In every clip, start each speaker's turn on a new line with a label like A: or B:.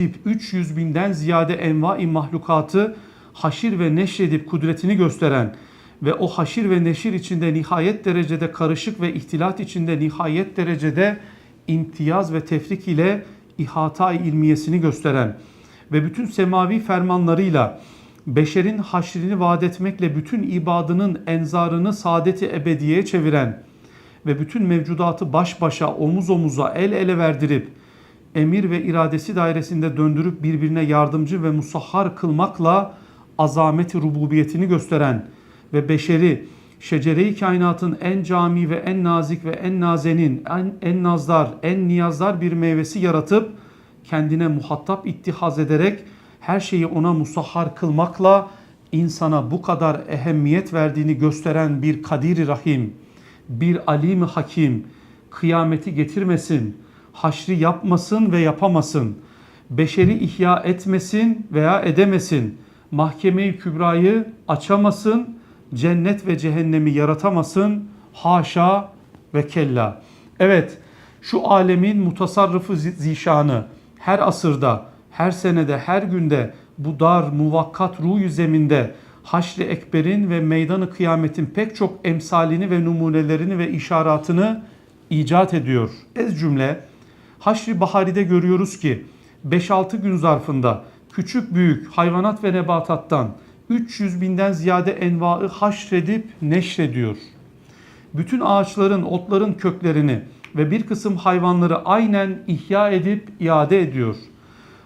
A: 300 binden ziyade envai mahlukatı haşir ve neşredip kudretini gösteren ve o haşir ve neşir içinde nihayet derecede karışık ve ihtilat içinde nihayet derecede imtiyaz ve tefrik ile ihata ilmiyesini gösteren ve bütün semavi fermanlarıyla beşerin haşrini vaat etmekle bütün ibadının enzarını saadeti ebediyeye çeviren ve bütün mevcudatı baş başa omuz omuza el ele verdirip emir ve iradesi dairesinde döndürüp birbirine yardımcı ve musahhar kılmakla azameti rububiyetini gösteren ve beşeri şecere-i kainatın en cami ve en nazik ve en nazenin, en, en nazlar, en niyazlar bir meyvesi yaratıp kendine muhatap ittihaz ederek her şeyi ona musahhar kılmakla insana bu kadar ehemmiyet verdiğini gösteren bir kadir Rahim, bir alim Hakim kıyameti getirmesin, haşri yapmasın ve yapamasın, beşeri ihya etmesin veya edemesin, mahkeme-i kübrayı açamasın, cennet ve cehennemi yaratamasın, haşa ve kella. Evet, şu alemin mutasarrıfı zi- zişanı her asırda, her senede, her günde bu dar muvakkat ruh zeminde haşri ekberin ve meydanı kıyametin pek çok emsalini ve numunelerini ve işaratını icat ediyor. Ez cümle Haşri Bahari'de görüyoruz ki 5-6 gün zarfında küçük büyük hayvanat ve nebatattan 300 binden ziyade envaı haşredip neşrediyor. Bütün ağaçların, otların köklerini ve bir kısım hayvanları aynen ihya edip iade ediyor.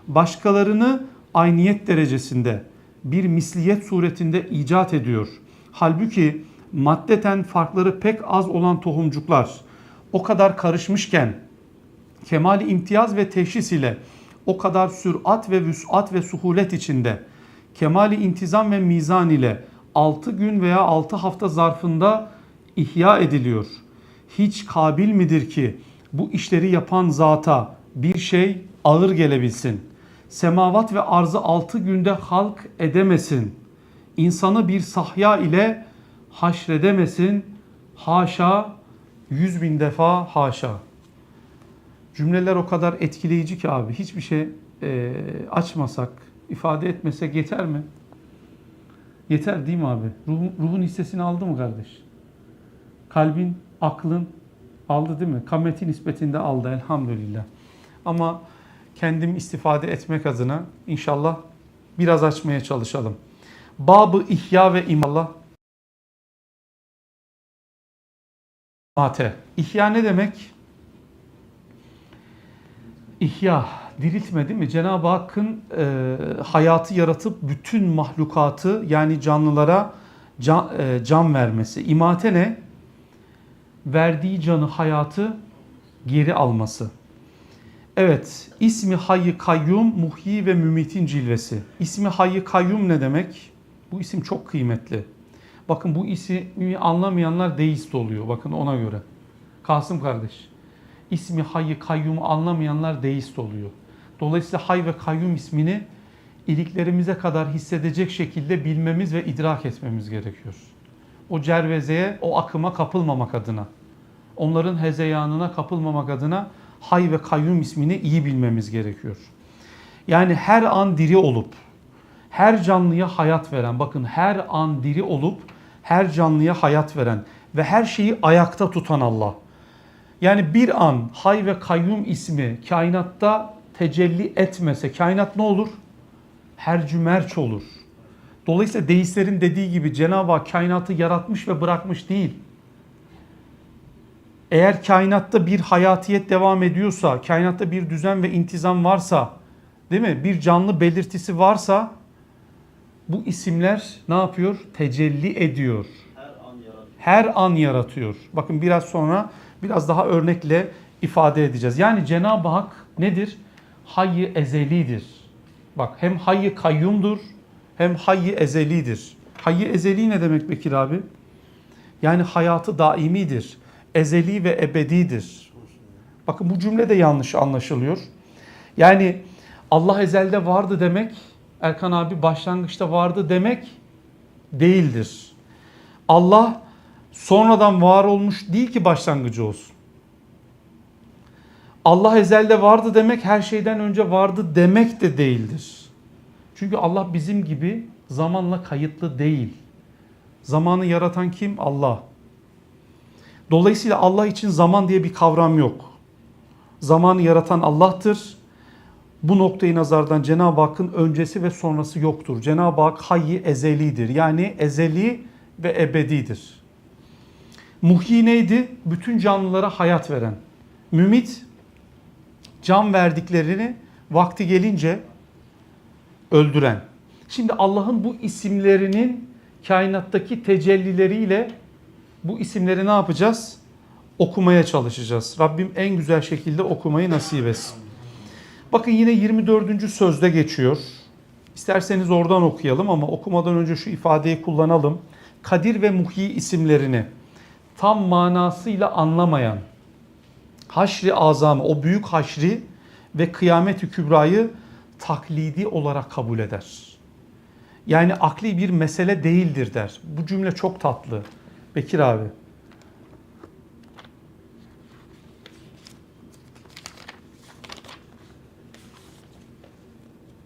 A: Başkalarını ayniyet derecesinde bir misliyet suretinde icat ediyor. Halbuki maddeten farkları pek az olan tohumcuklar o kadar karışmışken kemali imtiyaz ve teşhis ile o kadar sürat ve vüsat ve suhulet içinde kemali intizam ve mizan ile 6 gün veya 6 hafta zarfında ihya ediliyor. Hiç kabil midir ki bu işleri yapan zata bir şey ağır gelebilsin. Semavat ve arzı 6 günde halk edemesin. İnsanı bir sahya ile haşredemesin. Haşa yüz bin defa haşa. Cümleler o kadar etkileyici ki abi hiçbir şey e, açmasak, ifade etmesek yeter mi? Yeter değil mi abi? Ruhun, ruhun hissesini aldı mı kardeş? Kalbin, aklın aldı değil mi? Kameti nispetinde aldı elhamdülillah. Ama kendim istifade etmek adına inşallah biraz açmaya çalışalım. Babı ihya ve imallah. Mate. İhya ne demek? İhya, diriltme değil mi? Cenab-ı Hakk'ın e, hayatı yaratıp bütün mahlukatı yani canlılara can, e, can vermesi. İmate ne? Verdiği canı, hayatı geri alması. Evet, ismi Hayy Kayyum, Muhyi ve Mümit'in cilvesi. İsmi Hayy Kayyum ne demek? Bu isim çok kıymetli. Bakın bu ismi anlamayanlar deist oluyor. Bakın ona göre. Kasım kardeş. İsmi Hayy Kayyum'u anlamayanlar deist oluyor. Dolayısıyla Hay ve Kayyum ismini iliklerimize kadar hissedecek şekilde bilmemiz ve idrak etmemiz gerekiyor. O cervezeye, o akıma kapılmamak adına. Onların hezeyanına kapılmamak adına Hay ve Kayyum ismini iyi bilmemiz gerekiyor. Yani her an diri olup, her canlıya hayat veren, bakın her an diri olup, her canlıya hayat veren ve her şeyi ayakta tutan Allah. Yani bir an Hay ve Kayyum ismi kainatta tecelli etmese kainat ne olur? Hercümerç olur. Dolayısıyla deistlerin dediği gibi Cenab-ı Hak kainatı yaratmış ve bırakmış değil. Eğer kainatta bir hayatiyet devam ediyorsa, kainatta bir düzen ve intizam varsa, değil mi? Bir canlı belirtisi varsa bu isimler ne yapıyor? Tecelli ediyor. Her an yaratıyor. Bakın biraz sonra biraz daha örnekle ifade edeceğiz. Yani Cenab-ı Hak nedir? Hayy ezelidir. Bak hem hayy kayyumdur hem hayy ezelidir. Hayy ezeli ne demek Bekir abi? Yani hayatı daimidir. Ezeli ve ebedidir. Bakın bu cümle de yanlış anlaşılıyor. Yani Allah ezelde vardı demek, Erkan abi başlangıçta vardı demek değildir. Allah sonradan var olmuş değil ki başlangıcı olsun. Allah ezelde vardı demek her şeyden önce vardı demek de değildir. Çünkü Allah bizim gibi zamanla kayıtlı değil. Zamanı yaratan kim? Allah. Dolayısıyla Allah için zaman diye bir kavram yok. Zamanı yaratan Allah'tır. Bu noktayı nazardan Cenab-ı Hakk'ın öncesi ve sonrası yoktur. Cenab-ı Hak hayyi ezelidir. Yani ezeli ve ebedidir. Muhyi neydi? Bütün canlılara hayat veren. Mümit can verdiklerini vakti gelince öldüren. Şimdi Allah'ın bu isimlerinin kainattaki tecellileriyle bu isimleri ne yapacağız? Okumaya çalışacağız. Rabbim en güzel şekilde okumayı nasip etsin. Bakın yine 24. sözde geçiyor. İsterseniz oradan okuyalım ama okumadan önce şu ifadeyi kullanalım. Kadir ve Muhyi isimlerini tam manasıyla anlamayan haşri azamı, o büyük haşri ve kıyameti kübrayı taklidi olarak kabul eder. Yani akli bir mesele değildir der. Bu cümle çok tatlı. Bekir abi.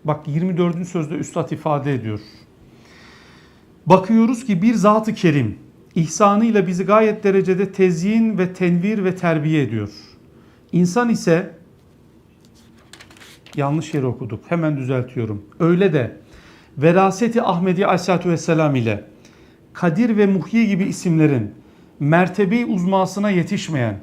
A: Bak 24. sözde üstad ifade ediyor. Bakıyoruz ki bir zat-ı kerim ihsanıyla bizi gayet derecede tezyin ve tenvir ve terbiye ediyor. İnsan ise yanlış yeri okuduk. Hemen düzeltiyorum. Öyle de Veraseti Ahmedi Aleyhisselatü Vesselam ile Kadir ve Muhyi gibi isimlerin mertebi uzmasına yetişmeyen,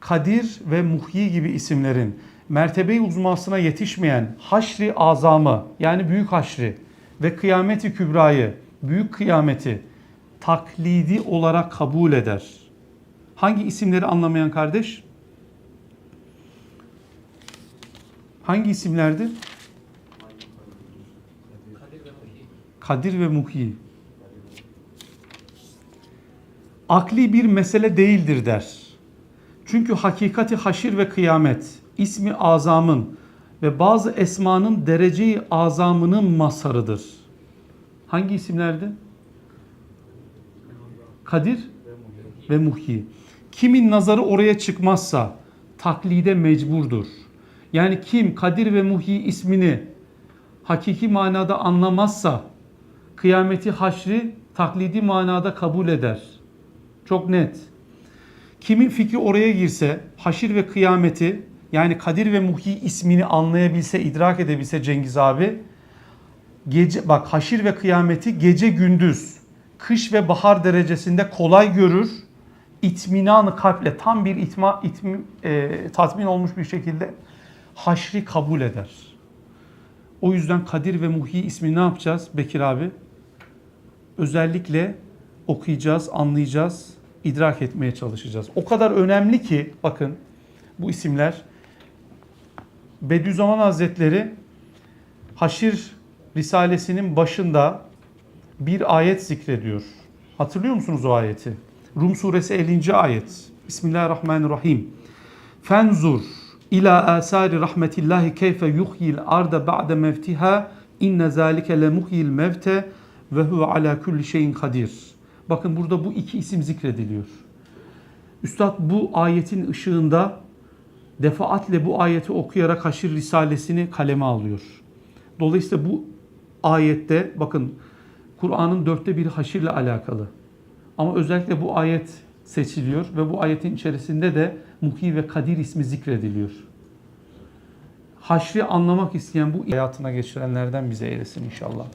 A: Kadir ve Muhyi gibi isimlerin mertebe uzmasına yetişmeyen haşri azamı yani büyük haşri ve kıyameti kübrayı, büyük kıyameti taklidi olarak kabul eder. Hangi isimleri anlamayan kardeş? Hangi isimlerdi? Kadir ve Muhyi. Akli bir mesele değildir der. Çünkü hakikati haşir ve kıyamet, ismi azamın ve bazı esmanın dereceyi azamının masarıdır. Hangi isimlerdi? Kadir ve Muhyi. Kimin nazarı oraya çıkmazsa taklide mecburdur. Yani kim Kadir ve Muhyi ismini hakiki manada anlamazsa kıyameti haşri taklidi manada kabul eder. Çok net. Kimin fikri oraya girse haşir ve kıyameti yani Kadir ve Muhyi ismini anlayabilse, idrak edebilse Cengiz abi gece bak haşir ve kıyameti gece gündüz kış ve bahar derecesinde kolay görür. İtminanı kalple tam bir itma, itmi, e, tatmin olmuş bir şekilde haşri kabul eder. O yüzden Kadir ve Muhyi ismini ne yapacağız Bekir abi? Özellikle okuyacağız, anlayacağız, idrak etmeye çalışacağız. O kadar önemli ki bakın bu isimler Bediüzzaman Hazretleri Haşir Risalesinin başında bir ayet zikrediyor. Hatırlıyor musunuz o ayeti? Rum suresi 50. ayet. Bismillahirrahmanirrahim. Fenzur ila asari rahmetillahi keyfe yuhyil arda ba'de mevtiha inne zalike le muhyil mevte ve huve ala kulli şeyin kadir. Bakın burada bu iki isim zikrediliyor. Üstad bu ayetin ışığında defaatle bu ayeti okuyarak Haşir Risalesini kaleme alıyor. Dolayısıyla bu ayette bakın Kur'an'ın dörtte biri haşirle alakalı. Ama özellikle bu ayet seçiliyor ve bu ayetin içerisinde de Muhi ve Kadir ismi zikrediliyor. Haşri anlamak isteyen bu hayatına geçirenlerden bize eylesin inşallah.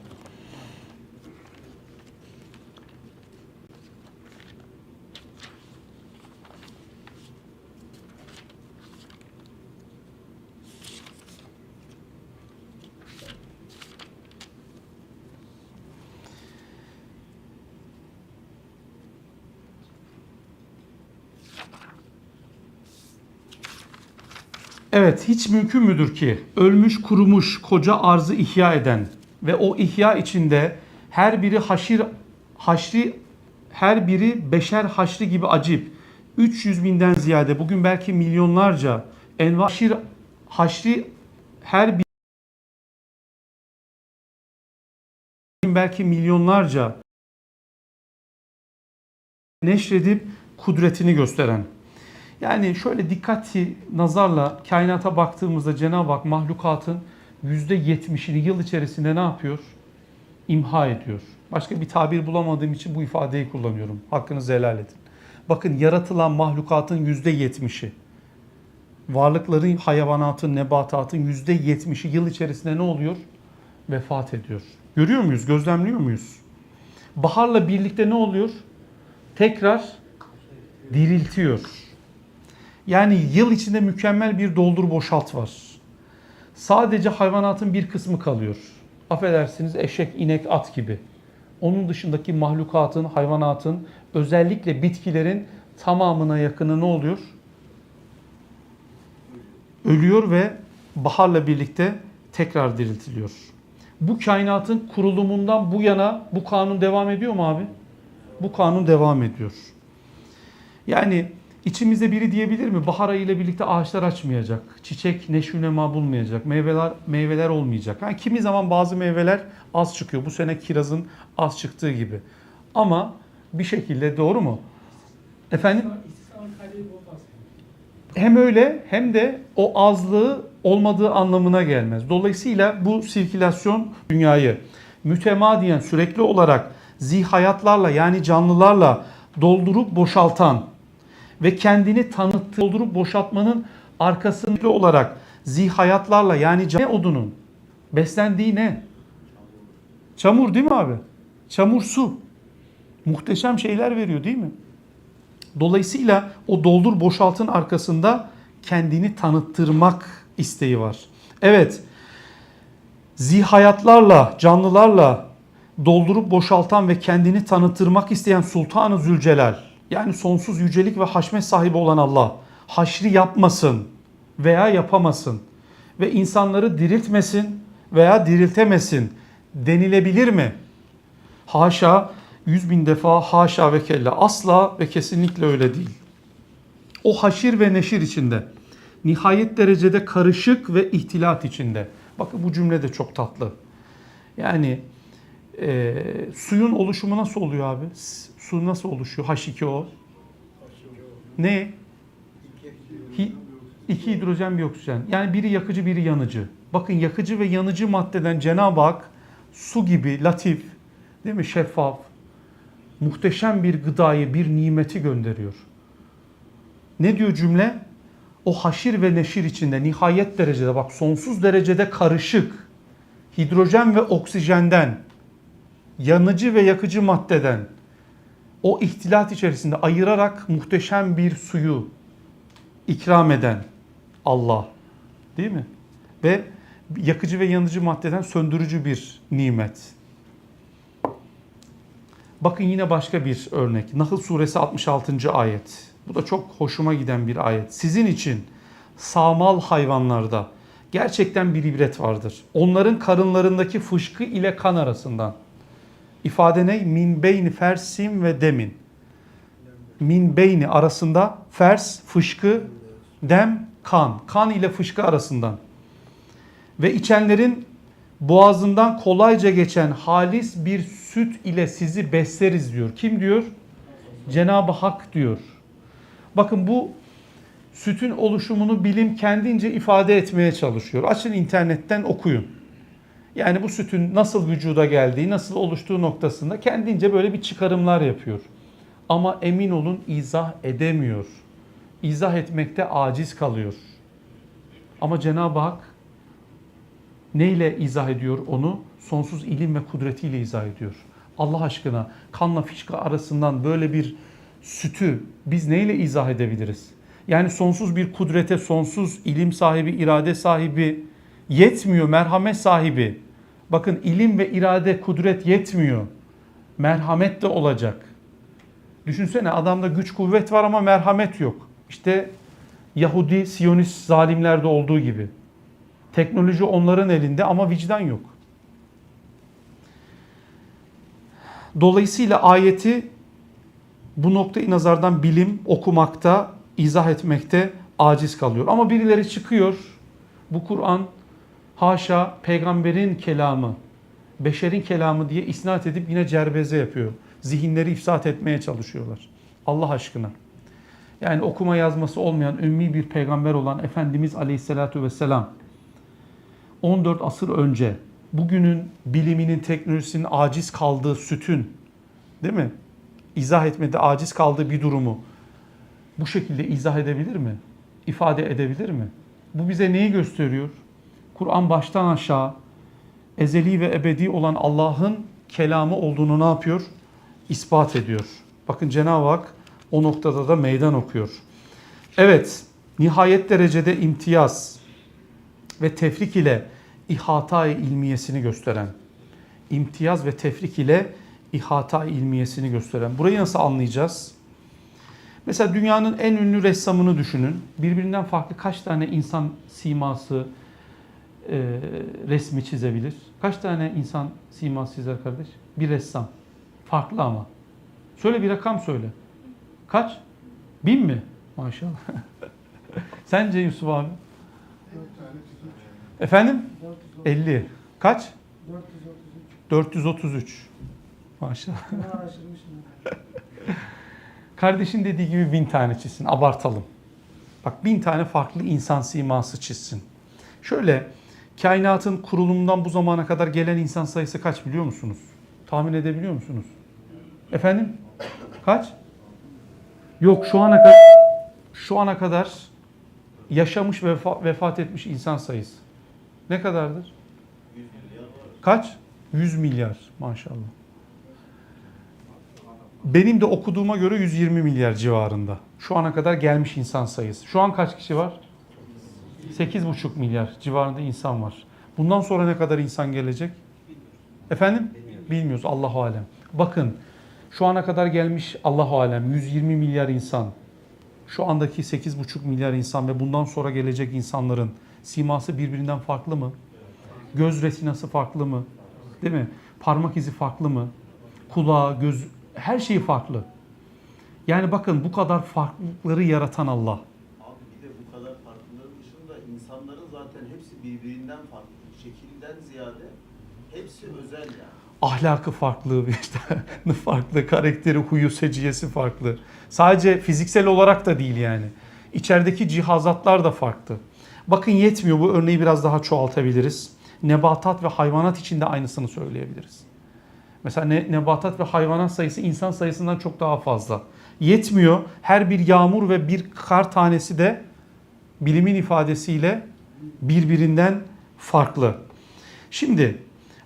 A: Evet, hiç mümkün müdür ki ölmüş kurumuş koca arzı ihya eden ve o ihya içinde her biri haşir haşri her biri beşer haşri gibi acip 300 binden ziyade bugün belki milyonlarca enva haşir haşri her bir belki milyonlarca neşredip kudretini gösteren Yani şöyle dikkatli nazarla kainata baktığımızda Cenab-ı Hak mahlukatın %70'ini yıl içerisinde ne yapıyor? İmha ediyor. Başka bir tabir bulamadığım için bu ifadeyi kullanıyorum. Hakkınızı helal edin. Bakın yaratılan mahlukatın %70'i, varlıkların, hayvanatın, nebatatın %70'i yıl içerisinde ne oluyor? Vefat ediyor. Görüyor muyuz? Gözlemliyor muyuz? Baharla birlikte ne oluyor? Tekrar diriltiyor. Yani yıl içinde mükemmel bir doldur boşalt var. Sadece hayvanatın bir kısmı kalıyor. Affedersiniz eşek, inek, at gibi. Onun dışındaki mahlukatın, hayvanatın, özellikle bitkilerin tamamına yakını ne oluyor? Ölüyor ve baharla birlikte tekrar diriltiliyor. Bu kainatın kurulumundan bu yana bu kanun devam ediyor mu abi? Bu kanun devam ediyor. Yani içimizde biri diyebilir mi? Bahar ayı ile birlikte ağaçlar açmayacak. Çiçek neşünema bulmayacak. Meyveler meyveler olmayacak. Yani kimi zaman bazı meyveler az çıkıyor. Bu sene kirazın az çıktığı gibi. Ama bir şekilde doğru mu? Efendim? Hem öyle hem de o azlığı olmadığı anlamına gelmez. Dolayısıyla bu sirkülasyon dünyayı mütemadiyen sürekli olarak zihayatlarla yani canlılarla doldurup boşaltan ve kendini tanıttığı doldurup boşaltmanın arkasında olarak zihayatlarla yani ne odunun beslendiği ne? Çamur değil mi abi? Çamur su. Muhteşem şeyler veriyor değil mi? Dolayısıyla o doldur boşaltın arkasında kendini tanıttırmak isteği var. Evet, zihayatlarla, canlılarla doldurup boşaltan ve kendini tanıttırmak isteyen Sultanı Zülcelal, yani sonsuz yücelik ve haşmet sahibi olan Allah, haşri yapmasın veya yapamasın ve insanları diriltmesin veya diriltemesin denilebilir mi? Haşa, yüz bin defa haşa ve kella asla ve kesinlikle öyle değil. O haşir ve neşir içinde, nihayet derecede karışık ve ihtilat içinde. Bakın bu cümle de çok tatlı. Yani e, suyun oluşumu nasıl oluyor abi? Su nasıl oluşuyor? H2O. Ne? Hi, iki hidrojen bir oksijen. Yani biri yakıcı biri yanıcı. Bakın yakıcı ve yanıcı maddeden Cenab-ı Hak su gibi latif, değil mi? Şeffaf, muhteşem bir gıdayı, bir nimeti gönderiyor. Ne diyor cümle? O haşir ve neşir içinde nihayet derecede bak sonsuz derecede karışık hidrojen ve oksijenden yanıcı ve yakıcı maddeden o ihtilat içerisinde ayırarak muhteşem bir suyu ikram eden Allah. Değil mi? Ve yakıcı ve yanıcı maddeden söndürücü bir nimet. Bakın yine başka bir örnek. Nahl suresi 66. ayet. Bu da çok hoşuma giden bir ayet. Sizin için sağmal hayvanlarda gerçekten bir ibret vardır. Onların karınlarındaki fışkı ile kan arasından. İfade ne? Min beyni fersim ve demin. Min beyni arasında fers, fışkı, dem, kan. Kan ile fışkı arasından. Ve içenlerin boğazından kolayca geçen halis bir süt ile sizi besleriz diyor. Kim diyor? Cenab-ı Hak diyor. Bakın bu sütün oluşumunu bilim kendince ifade etmeye çalışıyor. Açın internetten okuyun. Yani bu sütün nasıl vücuda geldiği, nasıl oluştuğu noktasında kendince böyle bir çıkarımlar yapıyor. Ama emin olun izah edemiyor. İzah etmekte aciz kalıyor. Ama Cenab-ı Hak neyle izah ediyor onu? Sonsuz ilim ve kudretiyle izah ediyor. Allah aşkına kanla fişka arasından böyle bir sütü biz neyle izah edebiliriz? Yani sonsuz bir kudrete, sonsuz ilim sahibi, irade sahibi yetmiyor, merhamet sahibi. Bakın ilim ve irade, kudret yetmiyor. Merhamet de olacak. Düşünsene adamda güç kuvvet var ama merhamet yok. İşte Yahudi, Siyonist zalimlerde olduğu gibi. Teknoloji onların elinde ama vicdan yok. Dolayısıyla ayeti bu noktayı nazardan bilim okumakta, izah etmekte aciz kalıyor. Ama birileri çıkıyor. Bu Kur'an haşa peygamberin kelamı, beşerin kelamı diye isnat edip yine cerbeze yapıyor. Zihinleri ifsat etmeye çalışıyorlar. Allah aşkına. Yani okuma yazması olmayan ümmi bir peygamber olan Efendimiz Aleyhisselatü Vesselam 14 asır önce bugünün biliminin, teknolojisinin aciz kaldığı sütün değil mi? İzah etmede aciz kaldığı bir durumu bu şekilde izah edebilir mi? İfade edebilir mi? Bu bize neyi gösteriyor? Kur'an baştan aşağı ezeli ve ebedi olan Allah'ın kelamı olduğunu ne yapıyor? İspat ediyor. Bakın Cenab-ı Hak o noktada da meydan okuyor. Evet, nihayet derecede imtiyaz ve tefrik ile ihata ilmiyesini gösteren, imtiyaz ve tefrik ile ihata ilmiyesini gösteren. Burayı nasıl anlayacağız? Mesela dünyanın en ünlü ressamını düşünün. Birbirinden farklı kaç tane insan siması e, resmi çizebilir? Kaç tane insan siması çizer kardeş? Bir ressam. Farklı ama. Söyle bir rakam söyle. Kaç? Bin mi? Maşallah. Sence Yusuf abi? Efendim? 50. Kaç? 433. Maşallah. Kardeşin dediği gibi bin tane çizsin. Abartalım. Bak bin tane farklı insan siması çizsin. Şöyle kainatın kurulumundan bu zamana kadar gelen insan sayısı kaç biliyor musunuz? Tahmin edebiliyor musunuz? Efendim? Kaç? Yok şu ana kadar şu ana kadar yaşamış ve vefa- vefat etmiş insan sayısı. Ne kadardır? Kaç? 100 milyar maşallah. Benim de okuduğuma göre 120 milyar civarında. Şu ana kadar gelmiş insan sayısı. Şu an kaç kişi var? 8,5 milyar civarında insan var. Bundan sonra ne kadar insan gelecek? Efendim? Bilmiyoruz. Allahu alem. Bakın şu ana kadar gelmiş Allahu alem 120 milyar insan. Şu andaki 8,5 milyar insan ve bundan sonra gelecek insanların siması birbirinden farklı mı? Göz retinası farklı mı? Değil mi? Parmak izi farklı mı? Kulağı, göz her şeyi farklı. Yani bakın bu kadar farklılıkları yaratan Allah.
B: Abi bir de bu kadar farklılığın dışında insanların zaten hepsi birbirinden farklı. Şekilden ziyade hepsi özel yani.
A: ahlakı farklı, işte farklı, karakteri, huyu, seciyesi farklı. Sadece fiziksel olarak da değil yani. İçerideki cihazatlar da farklı. Bakın yetmiyor bu örneği biraz daha çoğaltabiliriz. Nebatat ve hayvanat için de aynısını söyleyebiliriz. Mesela ne, nebatat ve hayvanat sayısı insan sayısından çok daha fazla. Yetmiyor. Her bir yağmur ve bir kar tanesi de bilimin ifadesiyle birbirinden farklı. Şimdi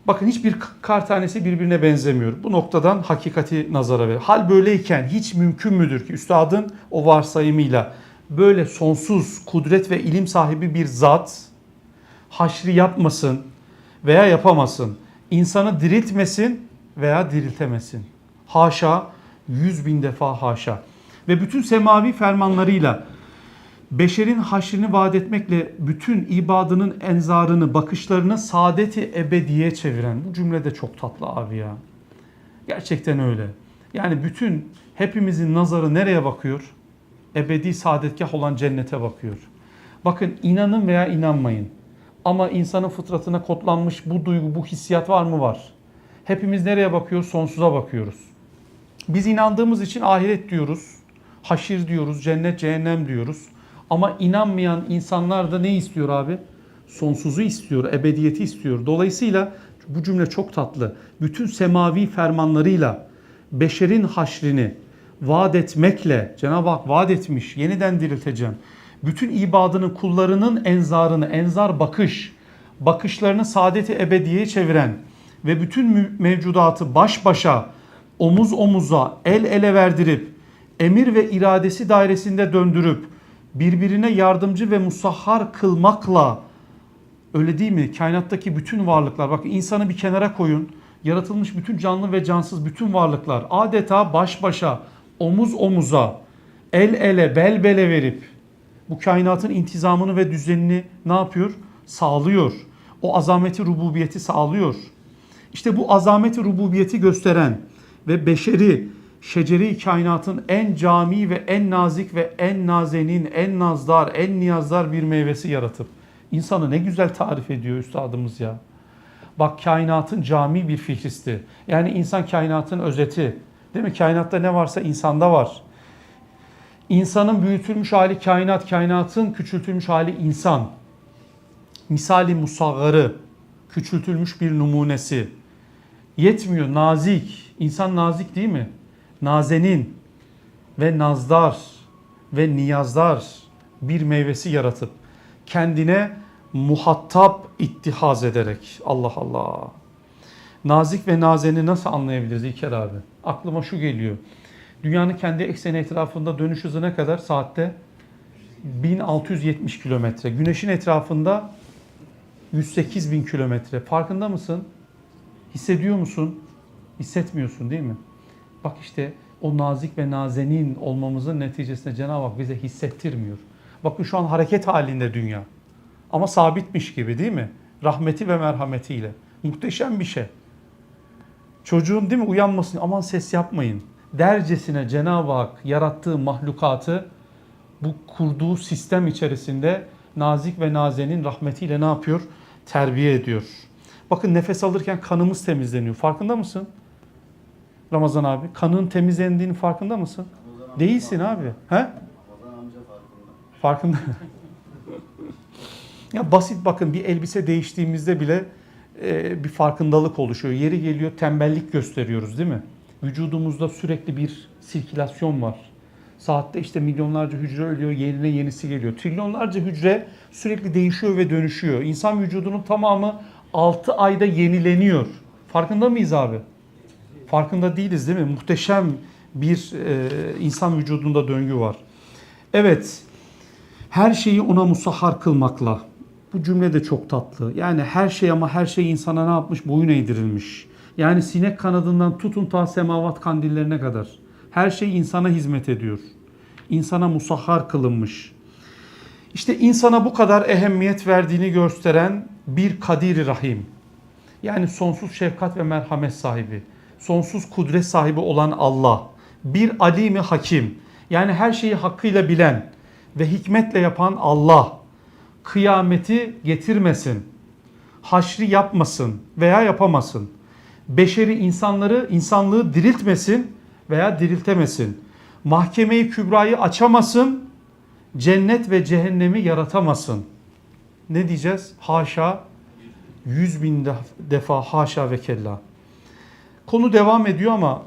A: bakın hiçbir kar tanesi birbirine benzemiyor. Bu noktadan hakikati nazara ver. Hal böyleyken hiç mümkün müdür ki üstadın o varsayımıyla böyle sonsuz kudret ve ilim sahibi bir zat haşri yapmasın veya yapamasın. İnsanı diriltmesin veya diriltemesin. Haşa, yüz bin defa haşa. Ve bütün semavi fermanlarıyla beşerin haşrini vaat etmekle bütün ibadının enzarını, bakışlarını saadeti ebediye çeviren. Bu cümle de çok tatlı abi ya. Gerçekten öyle. Yani bütün hepimizin nazarı nereye bakıyor? Ebedi saadetgah olan cennete bakıyor. Bakın inanın veya inanmayın. Ama insanın fıtratına kodlanmış bu duygu, bu hissiyat var mı? Var. Hepimiz nereye bakıyoruz? Sonsuza bakıyoruz. Biz inandığımız için ahiret diyoruz. Haşir diyoruz, cennet, cehennem diyoruz. Ama inanmayan insanlar da ne istiyor abi? Sonsuzu istiyor, ebediyeti istiyor. Dolayısıyla bu cümle çok tatlı. Bütün semavi fermanlarıyla beşerin haşrini vaat etmekle Cenab-ı Hak vaat etmiş, yeniden dirilteceğim. Bütün ibadının kullarının enzarını, enzar bakış, bakışlarını saadeti ebediyeye çeviren ve bütün mevcudatı baş başa, omuz omuza, el ele verdirip, emir ve iradesi dairesinde döndürüp, birbirine yardımcı ve musahhar kılmakla, öyle değil mi? Kainattaki bütün varlıklar, bak insanı bir kenara koyun, yaratılmış bütün canlı ve cansız bütün varlıklar adeta baş başa, omuz omuza, el ele, bel bele verip, bu kainatın intizamını ve düzenini ne yapıyor? Sağlıyor. O azameti rububiyeti sağlıyor. İşte bu azameti rububiyeti gösteren ve beşeri şeceri kainatın en cami ve en nazik ve en nazenin, en nazdar, en niyazdar bir meyvesi yaratıp insanı ne güzel tarif ediyor üstadımız ya. Bak kainatın cami bir fihristi. Yani insan kainatın özeti. Değil mi? Kainatta ne varsa insanda var. İnsanın büyütülmüş hali kainat, kainatın küçültülmüş hali insan. Misali musaggarı, küçültülmüş bir numunesi. Yetmiyor, nazik. İnsan nazik değil mi? Nazenin ve nazdar ve niyazdar bir meyvesi yaratıp kendine muhatap ittihaz ederek Allah Allah. Nazik ve nazeni nasıl anlayabiliriz İlker abi? Aklıma şu geliyor. Dünyanın kendi ekseni etrafında dönüş hızı ne kadar? Saatte 1670 kilometre. Güneşin etrafında 108 bin kilometre. Farkında mısın? Hissediyor musun? Hissetmiyorsun değil mi? Bak işte o nazik ve nazenin olmamızın neticesinde Cenab-ı Hak bize hissettirmiyor. Bakın şu an hareket halinde dünya. Ama sabitmiş gibi değil mi? Rahmeti ve merhametiyle. Muhteşem bir şey. Çocuğun değil mi uyanmasın aman ses yapmayın. Dercesine Cenab-ı Hak yarattığı mahlukatı bu kurduğu sistem içerisinde nazik ve nazenin rahmetiyle ne yapıyor? Terbiye ediyor. Bakın nefes alırken kanımız temizleniyor. Farkında mısın? Ramazan abi. Kanın temizlendiğini farkında mısın?
B: Ramazan
A: Değilsin abi. He?
B: Ramazan amca farkında.
A: Farkında. ya basit bakın bir elbise değiştiğimizde bile e, bir farkındalık oluşuyor. Yeri geliyor tembellik gösteriyoruz değil mi? Vücudumuzda sürekli bir sirkülasyon var. Saatte işte milyonlarca hücre ölüyor, yerine yenisi geliyor. Trilyonlarca hücre sürekli değişiyor ve dönüşüyor. İnsan vücudunun tamamı 6 ayda yenileniyor. Farkında mıyız abi? Farkında değiliz değil mi? Muhteşem bir e, insan vücudunda döngü var. Evet, her şeyi ona musahhar kılmakla. Bu cümle de çok tatlı. Yani her şey ama her şey insana ne yapmış? Boyun eğdirilmiş. Yani sinek kanadından tutun ta semavat kandillerine kadar. Her şey insana hizmet ediyor. İnsana musahhar kılınmış. İşte insana bu kadar ehemmiyet verdiğini gösteren bir Kadir Rahim. Yani sonsuz şefkat ve merhamet sahibi, sonsuz kudret sahibi olan Allah, bir alimi hakim, yani her şeyi hakkıyla bilen ve hikmetle yapan Allah, kıyameti getirmesin, haşri yapmasın veya yapamasın, beşeri insanları, insanlığı diriltmesin veya diriltemesin, mahkemeyi kübrayı açamasın, cennet ve cehennemi yaratamasın. Ne diyeceğiz? Haşa, yüz bin def- defa haşa ve kella. Konu devam ediyor ama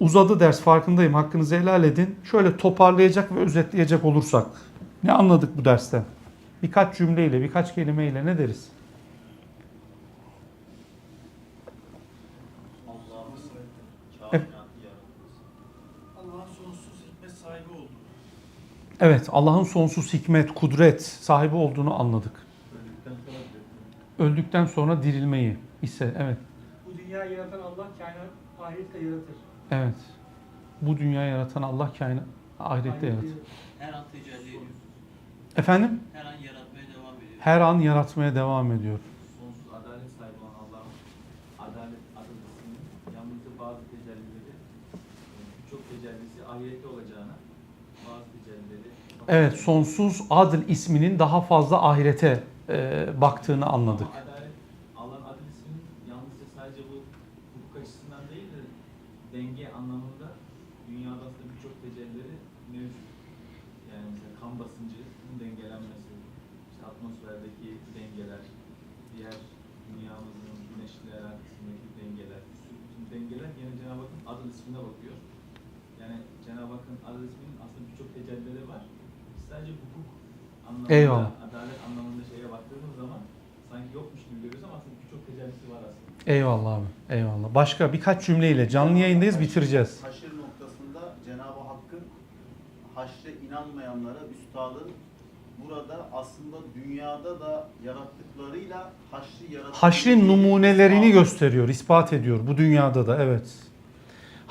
A: uzadı ders farkındayım. Hakkınızı helal edin. Şöyle toparlayacak ve özetleyecek olursak. Ne anladık bu dersten? Birkaç cümleyle, birkaç kelimeyle ne deriz?
B: Allah'ın
A: Evet.
B: kainatı yaratması.
C: Allah'ın sonsuz hikmet sahibi olduğunu,
A: Evet, Allah'ın sonsuz hikmet, kudret sahibi olduğunu anladık.
B: Öldükten sonra diriltmek.
A: Öldükten sonra dirilmeyi ise evet.
C: Bu dünyayı yaratan Allah kainat ahirette yaratır.
A: Evet. Bu dünyayı yaratan Allah kainat ahirette yaratır.
D: Her an tecelli ediyor.
A: Efendim?
D: Her an yaratmaya devam ediyor.
A: Her an yaratmaya devam ediyor.
E: sonsuz adalet sahibi olan Allah'ın adalet adalesinin yalnızca bazı tecellileri, birçok tecellisi ahirette olacağına, bazı tecellileri...
A: Evet, sonsuz adil isminin daha fazla ahirete e, baktığını anladık.
E: Ama adalet, Allah'ın adil isminin yalnızca sadece bu hukuk açısından değil de denge anlamında dünyada aslında birçok tecellileri mevcut. Yani mesela kan basıncının dengelenmesi, işte atmosferdeki dengeler, diğer dünyamızın güneşle alakasındaki dengeler, bütün dengeler yine Cenab-ı İsmine bakıyor. Yani Cenab-ı Hakk'ın adıl isminin aslında birçok tecellileri var. Biz sadece hukuk anlamında,
A: Eyvallah.
E: adalet anlamında şeye baktığımız zaman sanki yokmuş gibi görüyoruz ama aslında birçok tecellisi var aslında.
A: Eyvallah abi. Eyvallah. Başka birkaç cümleyle canlı yayındayız bitireceğiz.
B: Haşir noktasında Cenab-ı Hakk'ın haşre inanmayanlara üstadın burada aslında dünyada da yarattıklarıyla haşri yarattığı
A: Haşrin numunelerini
B: ispat-
A: gösteriyor, ispat ediyor bu dünyada da evet.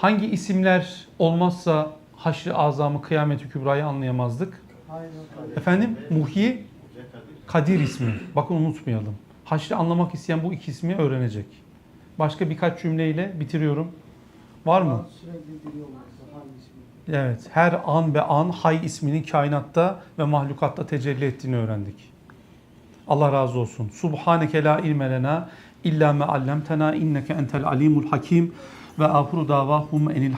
A: Hangi isimler olmazsa haşri azamı, kıyameti kübrayı anlayamazdık? Efendim? Muhyi,
B: ve Kadir.
A: İsmi. Bakın unutmayalım. Haşri anlamak isteyen bu iki ismi öğrenecek. Başka birkaç cümleyle bitiriyorum. Var mı? Evet. Her an be an Hay isminin kainatta ve mahlukatta tecelli ettiğini öğrendik. Allah razı olsun. Subhaneke la ilme lena illa me allamtena inneke entel alimul hakim ve ahiru davahum enil